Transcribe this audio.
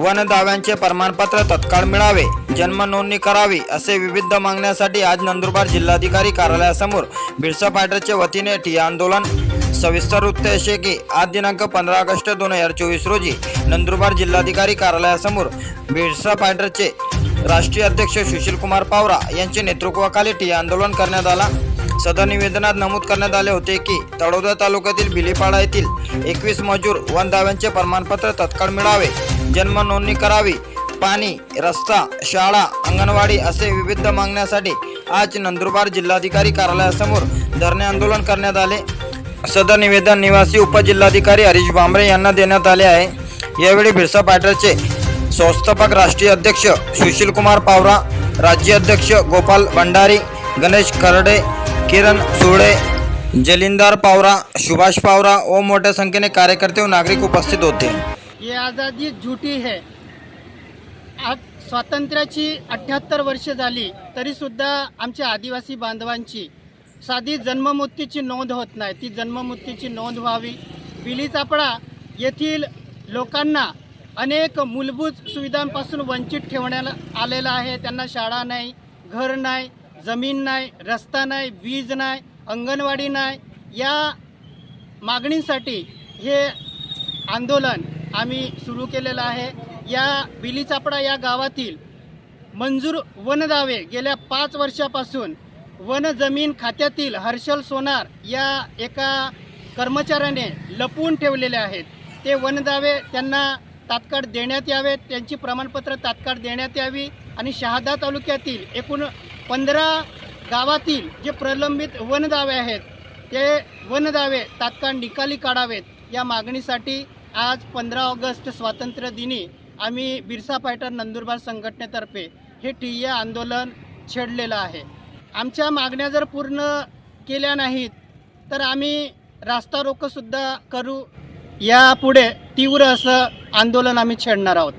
One दाव्यांचे प्रमाणपत्र तत्काळ मिळावे जन्म नोंदणी करावी असे विविध मागण्यासाठी आज नंदुरबार जिल्हाधिकारी कार्यालयासमोर बिरसा फायटरच्या वतीने टी आंदोलन. सविस्तर वृत्त असे की आज दिनांक पंधरा ऑगस्ट दोन हजार चोवीस रोजी नंदुरबार जिल्हाधिकारी कार्यालयासमोर बिरसा फायटरचे राष्ट्रीय अध्यक्ष सुशील कुमार पावरा यांचे नेतृत्वाखाली ठिय्या आंदोलन करण्यात आला. सदर निवेदनात नमूद करण्यात आले होते की तळोदा तालुक्यातील भिलीपाडा येथील एकवीस मजूर वन दाव्यांचे प्रमाणपत्र तत्काळ मिळावे. जन्म नोंदणी करावी. पाणी रस्ता शाळा अंगणवाडी असे विविध मागण्यासाठी आज नंदुरबार जिल्हाधिकारी कार्यालयासमोर धरणे आंदोलन करण्यात आले. सदर निवेदन निवासी उपजिल्हाधिकारी हरीश भांबरे यांना देण्यात आले आहे. यावेळी बिरसा पाटरचे संस्थापक राष्ट्रीय अध्यक्ष सुशील कुमार पावरा राज्य अध्यक्ष गोपाल भंडारी गणेश करडे किरण सुळे जलिंदार पावरा सुभाष पावरा व मोठ्या संख्येने कार्यकर्ते व नागरिक उपस्थित होते. ये आज़ादी झुटी है. आज स्वातंत्र्याची अठ्ठ्याहत्तर वर्ष झाली तरीसुद्धा आमच्या आदिवासी बांधवांची साधी जन्ममृत्यूची नोंद होत नाही. ती जन्ममृत्यूची नोंद व्हावी. बिली चापडा येथील लोकांना अनेक मूलभूत सुविधांपासून वंचित ठेवण्याला आलेलं आहे. त्यांना शाळा नाही घर नाही जमीन नाही रस्ता नाही वीज नाही अंगणवाडी नाही या मागणीसाठी हे आंदोलन आम्ही सुरू केलेलं आहे. या बिलीचापडा या गावातील मंजूर वनदावे गेल्या पाच वर्षापासून वन जमीन खात्यातील हर्षल सोनार या एका कर्मचाऱ्याने लपवून ठेवलेले आहेत. ते वनदावे त्यांना तात्काळ देण्यात यावेत. त्यांची प्रमाणपत्र तात्काळ देण्यात यावी आणि शहादा तालुक्यातील एकूण पंधरा गावातील जे प्रलंबित वनदावे आहेत ते वनदावे तात्काळ निकाली काढावेत. या मागणीसाठी आज पंधरा ऑगस्ट स्वातंत्र्य दिनी आम्ही बिरसा पायटर नंदुरबार संघटनेतर्फे हे ठिय्या आंदोलन छेडलेलं आहे. आमच्या मागण्या जर पूर्ण केल्या नाहीत तर आम्ही रास्ता रोकोसुद्धा करू. यापुढे तीव्र असं आंदोलन आम्ही छेडणार आहोत.